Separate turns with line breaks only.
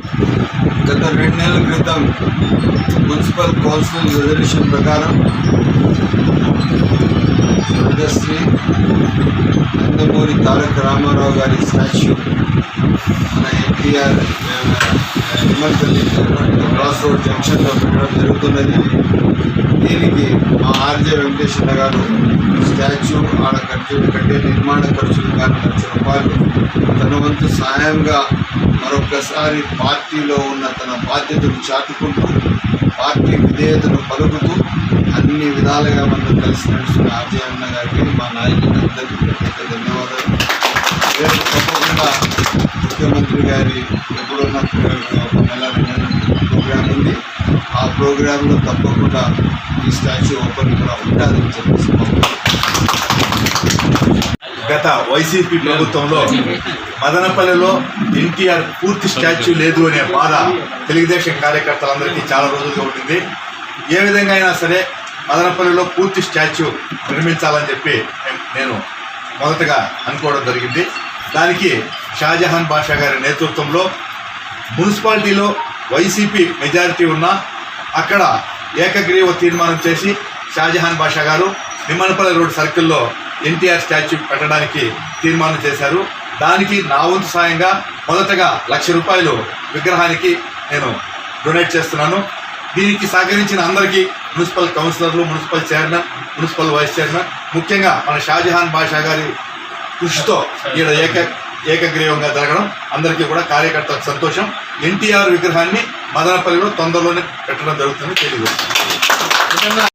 గత రెండు నెలల క్రితం మున్సిపల్ కౌన్సిల్ రెజల్యూషన్ ప్రకారం స్వర్గశ్రీ నందమూరి తారక రామారావు గారి స్టాచ్యూ మన ఎన్టీఆర్ నిమజ్జలి క్రాస్ రోడ్ జంక్షన్లో పెట్టడం జరుగుతున్నది దీనికి మా ఆర్జే వెంకటేశ్వర గారు స్టాచ్యూ ఆడ కట్టే కంటే నిర్మాణ ఖర్చులు కానీ లక్ష రూపాయలు తన వంతు సాయంగా మరొకసారి పార్టీలో ఉన్న తన బాధ్యతను చాటుకుంటూ పార్టీ విధేయతను పలుకుతూ అన్ని విధాలుగా మనం కలిసి నడుస్తున్న ఆర్జే అన్న గారికి మా నాయకులందరికీ ప్రత్యేక ధన్యవాదాలు. రేపు తప్పకుండా ముఖ్యమంత్రి గారి ఎప్పుడున్న నెల ప్రోగ్రాం ఉంది. ప్రోగ్రాంలో తప్పకుండా ఈ స్టాచ్యూ ఓపెన్ కూడా ఉండాలని చెప్పేసి
గత వైసీపీ ప్రభుత్వంలో మదనపల్లిలో ఎన్టీఆర్ పూర్తి స్టాచ్యూ లేదు అనే బాధ తెలుగుదేశం కార్యకర్తలందరికీ చాలా రోజులుగా ఉంటుంది ఏ విధంగా అయినా సరే మదనపల్లిలో పూర్తి స్టాచ్యూ నిర్మించాలని చెప్పి నేను- నేను మొదటగా అనుకోవడం జరిగింది. దానికి షాజహాన్ బాషా గారి నేతృత్వంలో మున్సిపాలిటీలో వైసీపీ మెజారిటీ ఉన్నా అక్కడ ఏకగ్రీవ తీర్మానం చేసి షాజహాన్ బాషా గారు నిమ్మనపల్లి రోడ్ సర్కిల్లో ఎన్టీఆర్ స్టాచ్యూ పెట్టడానికి తీర్మానం చేశారు. దానికి నా వంతు సాయంగా మొదటగా లక్ష రూపాయలు విగ్రహానికి నేను డొనేట్ చేస్తున్నాను. దీనికి సహకరించిన అందరికీ మున్సిపల్ కౌన్సిలర్లు municipal chairman municipal vice chairman ముఖ్యంగా మన షాజహాన్ బాషా గారి కృషితో ఈడ ఏక ఏకగ్రీవంగా జరగడం అందరికీ కూడా కార్యకర్తలకు సంతోషం. ఎన్టీఆర్ విగ్రహాన్ని మదనపల్లిలో తొందరలోనే పెట్టడం జరుగుతుంది తెలియజేస్తుంది